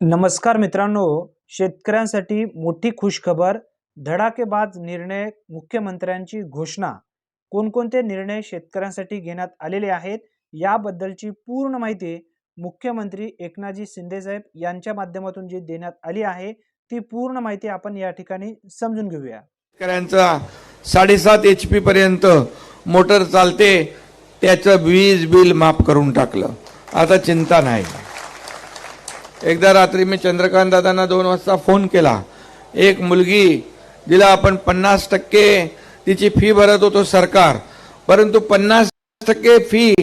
नमस्कार मित्रांनो शेतकऱ्यांसाठी मोठी खुशखबर धडाकेबाज निर्णय मुख्यमंत्र्यांची घोषणा. कोणकोणते निर्णय शेतकऱ्यांसाठी घेण्यात आलेले आहेत याबद्दलची पूर्ण माहिती मुख्यमंत्री एकनाथजी शिंदेसाहेब यांच्या माध्यमातून जी देण्यात आली आहे ती पूर्ण माहिती आपण या ठिकाणी समजून घेऊया. शेतकऱ्यांचा साडेसात एच पी पर्यंत मोटर चालते त्याचं वीज बिल माफ करून टाकलं. आता चिंता नाही. एकदा रात्री मी चंद्रकांत दादांना दोन वाजता फोन केला. एक मुलगी जिला आपण पन्नास टक्के तिची फी भरत होतो सरकार. परंतु पन्नास टक्के फी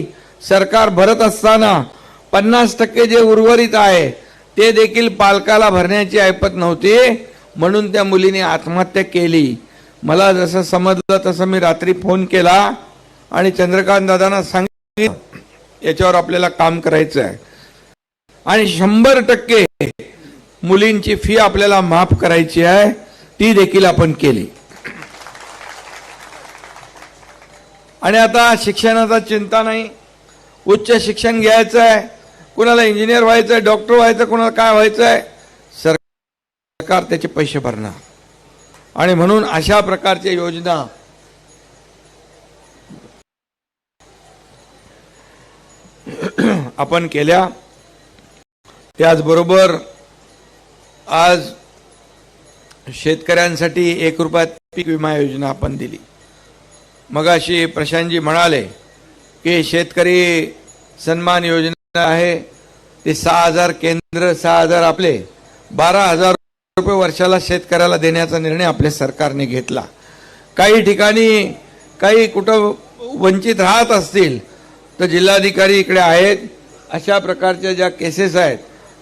सरकार भरत असताना पन्नास टक्के जे उर्वरित आहे ते देखील पालकाला भरण्याची ऐपत नव्हती. म्हणून त्या मुलीने आत्महत्या केली. मला जसं समजलं तसं मी रात्री फोन केला आणि चंद्रकांत दादांना सांगितलं याच्यावर आपल्याला काम करायचं आहे आणि शंभर टक्के मुलींची फी आपल्याला माफ करायची आहे ती देखील आपण केली. आणि आता शिक्षणाचा चिंता नाही. उच्च शिक्षण घ्यायचं आहे. कुणाला इंजिनियर व्हायचं आहे डॉक्टर व्हायचं कुणाला काय व्हायचं आहे सरकार त्याचे पैसे भरणार. आणि म्हणून अशा प्रकारच्या योजना आपण केल्या. त्याचबरोबर आज शेतकऱ्यांसाठी एक रुपयात पीक विमा योजना आपण दिली. मगाशी प्रशांतजी म्हणाले की शेतकरी सन्मान योजना आहे ते सहा हजार केंद्र सहा हजार आपले बारा हजार रुपये वर्षाला शेतकऱ्याला देण्याचा निर्णय आपल्या सरकारने घेतला. काही ठिकाणी काही कुठं वंचित राहत असतील तर जिल्हाधिकारी इकडे आहेत. अशा प्रकारच्या ज्या केसेस आहेत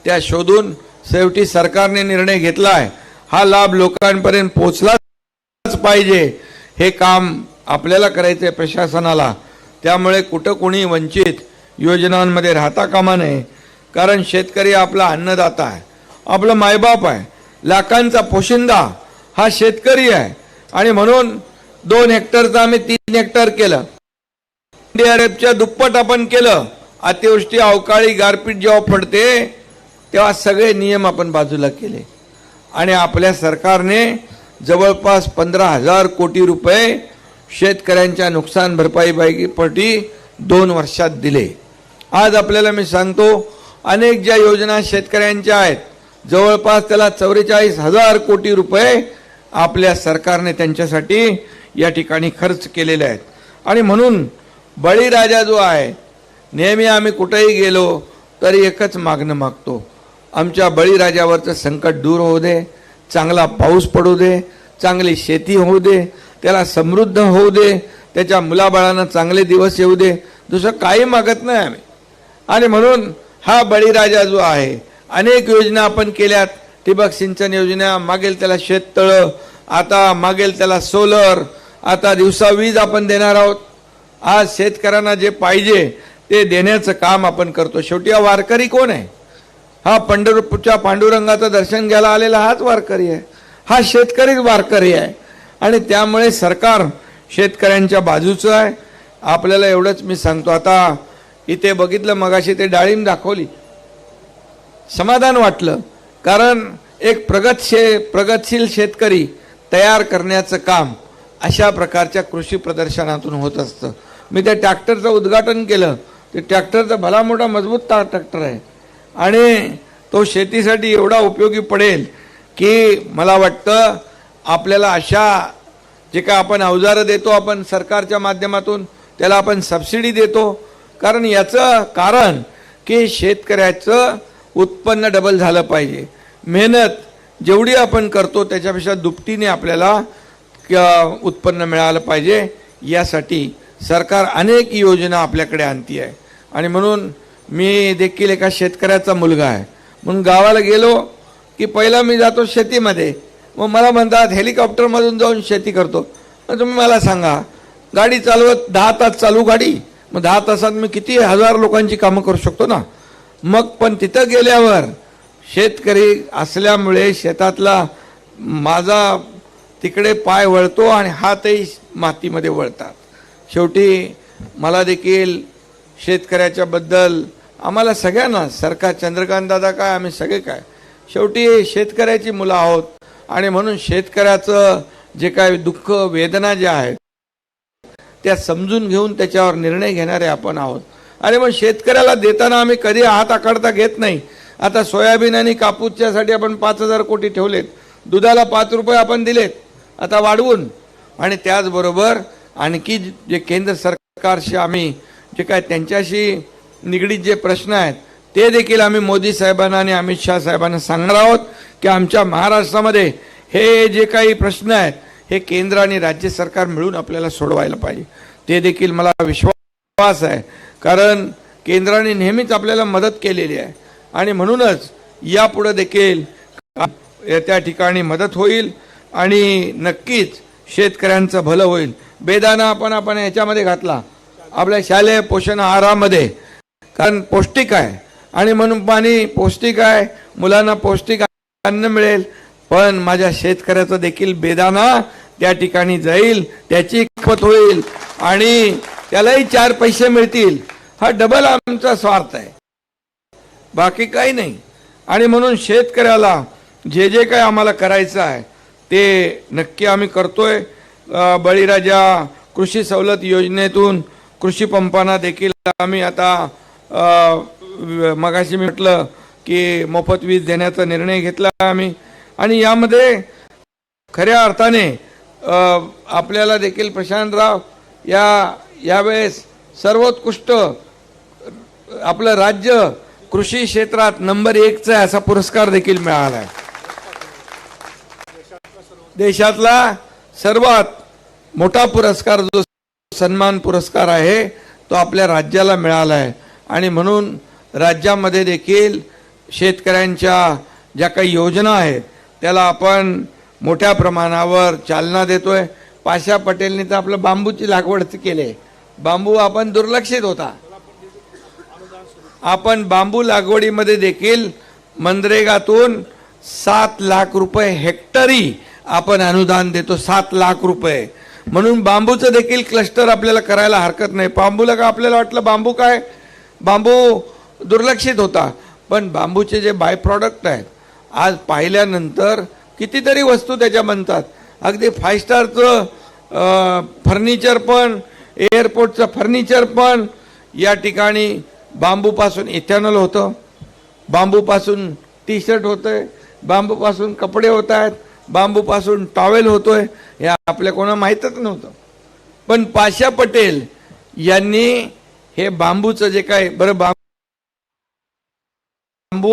त्या शोधून शेवटी सरकारने निर्णय घेतला आहे हा लाभ लोकांपर्यंत पोचलाच पाहिजे. हे काम आपल्याला करायचं आहे प्रशासनाला. त्यामुळे कुठं कोणी वंचित योजनांमध्ये राहता कामा नये. कारण शेतकरी आपला अन्नदाता आहे. आपलं मायबाप आहे. लाखांचा पोशिंदा हा शेतकरी आहे. आणि म्हणून दोन हेक्टरचं आम्ही तीन हेक्टर केलं. एनडीआरएफच्या दुप्पट आपण केलं. अतिवृष्टी अवकाळी गारपीट जेव्हा पडते तेव्हा सगळे नियम आपण बाजूला केले. आणि आपल्या सरकारने जवळपास पंधरा हजार कोटी रुपये शेतकऱ्यांच्या नुकसान भरपाईपैकीपटी दोन वर्षात दिले. आज आपल्याला मी सांगतो अनेक ज्या योजना शेतकऱ्यांच्या आहेत जवळपास त्याला चौवेचाळीस हजार कोटी रुपये आपल्या सरकारने त्यांच्यासाठी या ठिकाणी खर्च केलेले आहेत. आणि म्हणून बळीराजा जो आहे नेहमी आम्ही कुठेही गेलो तरी एकच मागणं मागतो. आमच्या बळीराजावरचं संकट दूर होऊ दे चांगला पाऊस पडू दे चांगली शेती होऊ दे त्याला समृद्ध होऊ दे त्याच्या मुलाबाळांना चांगले दिवस येऊ दे दुसरं काही मागत नाही आम्ही. आणि म्हणून हा बळीराजा जो आहे अनेक योजना आपण केल्यात. ठिबक सिंचन योजना मागेल त्याला शेततळं आता मागेल त्याला सोलर आता दिवसा वीज आपण देणार आहोत. आज शेतकऱ्यांना जे पाहिजे ते देण्याचं काम आपण करतो. शेवटी हा वारकरी कोण आहे? हा पंढरपूरच्या पांडुरंगाचं दर्शन घ्यायला आलेला हाच वारकरी आहे. हा शेतकरीच वारकरी आहे. आणि त्यामुळे सरकार शेतकऱ्यांच्या बाजूचं आहे. आपल्याला एवढंच मी सांगतो. आता इथे बघितलं मगाशी ते डाळिंब दाखवली. समाधान वाटलं. कारण एक प्रगतशे प्रगतशील शेतकरी तयार करण्याचं काम अशा प्रकारच्या कृषी प्रदर्शनातून होत असतं. मी त्या ट्रॅक्टरचं उद्घाटन केलं. ते ट्रॅक्टरचा भला मोठा मजबूत ता ट्रॅक्टर आहे. आणि तो शेतीसाठी एवढा उपयोगी पडेल की मला वाटतं आपल्याला अशा जे काय आपण अवजारं देतो आपण सरकारच्या माध्यमातून त्याला आपण सबसिडी देतो. कारण याचं कारण की शेतकऱ्याचं उत्पन्न डबल झालं पाहिजे. मेहनत जेवढी आपण करतो त्याच्यापेक्षा दुपटीने आपल्याला क- उत्पन्न मिळालं पाहिजे. यासाठी सरकार अनेक योजना आपल्याकडे आणती आहे आणि म्हणून मी देखील एका शेतकऱ्याचा मुलगा आहे. म्हणून गावाला गेलो की पहिला मी जातो शेतीमध्ये. मग मला म्हणतात हेलिकॉप्टरमधून जाऊन शेती करतो. मग तुम्ही मला सांगा गाडी चालवत दहा तास चालू गाडी. मग दहा तासात मी किती हजार लोकांची कामं करू शकतो ना? मग पण तिथं गेल्यावर शेतकरी असल्यामुळे शेतातला माझा तिकडे पाय वळतो आणि हातही मातीमध्ये वळतात. शेवटी मला देखील शेतकऱ्याच्याबद्दल आम्हाला सगळ्यांना सरकार चंद्रकांत दादा काय आम्ही सगळे काय? शेवटी शेतकऱ्याची मुलं आहोत. आणि म्हणून शेतकऱ्याचं जे काय दुःख वेदना ज्या आहेत त्या समजून घेऊन त्याच्यावर निर्णय घेणारे आपण आहोत. आणि मग शेतकऱ्याला देताना आम्ही कधी हात आकडता घेत नाही. आता सोयाबीन आणि कापूसच्यासाठी आपण पाच हजार कोटी ठेवलेत. दुधाला पाच रुपये आपण दिलेत. आता वाढवून. आणि त्याचबरोबर आणखी जे केंद्र सरकारशी आम्ही जे काय त्यांच्याशी निगडीत जे प्रश्न आहेत ते देखील आम्ही मोदी साहेबांना आणि अमित शहा साहेबांना सांगणार आहोत की आमच्या महाराष्ट्रामध्ये हे जे काही प्रश्न आहेत हे केंद्र आणि राज्य सरकार मिळून आपल्याला सोडवायला पाहिजे. ते देखील मला विश्वास आहे. कारण केंद्राने नेहमीच आपल्याला मदत केलेली आहे. आणि म्हणूनच यापुढे देखील त्या ठिकाणी मदत होईल आणि नक्कीच शेतकऱ्यांचं भलं होईल. बेदाना आपण आपण याच्यामध्ये घातला. आपल्या शालेय पोषण आहारामध्ये कारण पौष्टिक आहे. आणि म्हणून पाणी पौष्टिक आहे. मुलांना पौष्टिक अन्न मिळेल. पण माझ्या शेतकऱ्याचं देखील बेदाना त्या ठिकाणी जाईल. त्याची खपत होईल. आणि त्यालाही चार पैसे मिळतील. हा डबल आमचा स्वार्थ आहे. बाकी काही नाही. आणि म्हणून शेतकऱ्याला जे जे काही आम्हाला करायचं आहे ते नक्की आम्ही करतोय. बळीराजा कृषी सवलत योजनेतून कृषी पंपांना देखील आम्ही आता मगाशी मी म्हटलं की मोफत वीज देण्याचा निर्णय घेतला आम्ही. आणि यामध्ये खऱ्या अर्थाने आपल्याला देखील प्रशांतराव या यावेळेस सर्वोत्कृष्ट आपलं राज्य कृषी क्षेत्रात नंबर एकचा असा पुरस्कार देखील मिळाला आहे. देशातला सर्वात मोठा पुरस्कार जो सन्मान पुरस्कार आहे तो आपल्या राज्याला मिळाला आहे. आणि म्हणून राज्यामध्ये देखील शेतकऱ्यांच्या ज्या काही योजना आहेत त्याला आपण मोठ्या प्रमाणावर चालना देतोय. पाशा पटेलने तर आपलं बांबूची लागवड केली. बांबू आपण दुर्लक्षित होता. आपण बांबू लागवडीमध्ये देखील मनरेगातून सात लाख रुपये हेक्टरी आपण अनुदान देतो सात लाख रुपये. म्हणून बांबूचं देखील क्लस्टर आपल्याला करायला हरकत नाही. बांबूला का आपल्याला वाटलं बांबू काय? बांबू दुर्लक्षित होता. पण बांबूचे जे बाय प्रॉडक्ट आहेत आज पाहिल्यानंतर कितीतरी वस्तू त्याच्या बनतात. अगदी फाय स्टारचं फर्निचर पण एअरपोर्टचं फर्निचर पण या ठिकाणी बांबूपासून इथॅनॉल होतं. बांबूपासून टी शर्ट होतं आहे बांबूपासून कपडे होत आहेत बांबूपासून टॉवेल होतो आहे हे आपल्या कोणा माहीतच नव्हतं. पण पाशा पटेल यांनी हे बांबूचं जे काय बरं बांबू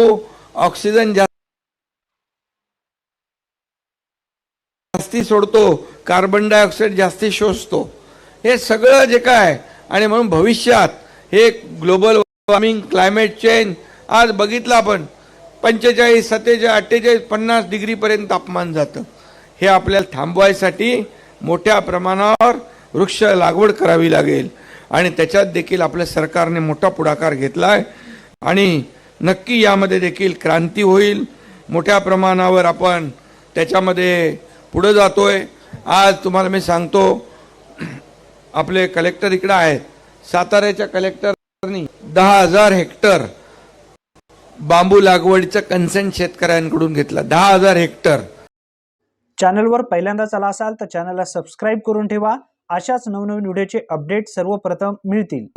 ऑक्सिजन जास्ती सोडतो कार्बन डायऑक्साईड जास्ती शोषतो. हे सगळं जे काय आणि म्हणून भविष्यात हे ग्लोबल वॉर्मिंग क्लायमेट चेंज आज बघितलं आपण पंचेचाळीस सत्तेचाळीस अठ्ठेचाळीस पन्नास डिग्रीपर्यंत तापमान जातं. हे आपल्याला थांबवायसाठी मोठ्या प्रमाणावर वृक्ष लागवड करावी लागेल. आणि त्याच्यात देखील आपल्या सरकारने मोठा पुढाकार घेतला आहे आणि नक्की यामध्ये देखील क्रांती होईल. मोठ्या प्रमाणावर आपण त्याच्यामध्ये पुढं जातो आहे आज तुम्हाला मी सांगतो आपले कलेक्टर इकडं आहेत. साताऱ्याच्या कलेक्टरनी दहा हजार हेक्टर बांबू लागवडीचं कन्सेंट शेतकऱ्यांकडून घेतलं. दहा हजार हेक्टर. चॅनलवर पहिल्यांदाच आला असाल तर चॅनलला सबस्क्राईब करून ठेवा. अशाच नवनवीन व्हिडिओचे अपडेट सर्वप्रथम मिळतील.